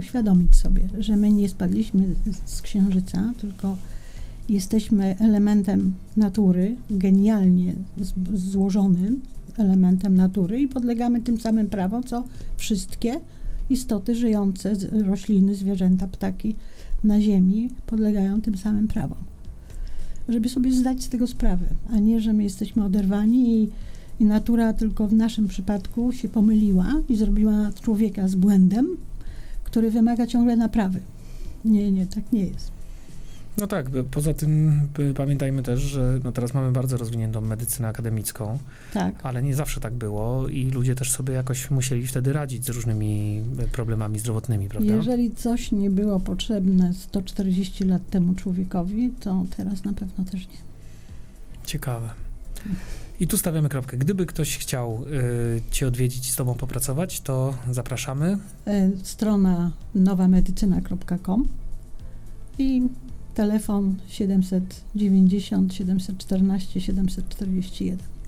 uświadomić sobie, że my nie spadliśmy z- księżyca, tylko jesteśmy elementem natury, genialnie złożonym elementem natury i podlegamy tym samym prawom, co wszystkie istoty żyjące, rośliny, zwierzęta, ptaki na Ziemi podlegają tym samym prawom. Żeby sobie zdać z tego sprawę, a nie, że my jesteśmy oderwani i, i natura tylko w naszym przypadku się pomyliła i zrobiła człowieka z błędem, który wymaga ciągle naprawy. Nie, nie, tak nie jest. No tak, poza tym pamiętajmy też, że no teraz mamy bardzo rozwiniętą medycynę akademicką, Tak. ale nie zawsze tak było i ludzie też sobie jakoś musieli wtedy radzić z różnymi e, problemami zdrowotnymi, prawda? Jeżeli coś nie było potrzebne 140 lat temu człowiekowi, to teraz na pewno też nie. Ciekawe. I tu stawiamy kropkę. Gdyby ktoś chciał y, Cię odwiedzić, z Tobą popracować, to zapraszamy. E, Strona nowamedycyna.com i telefon 790 714 741.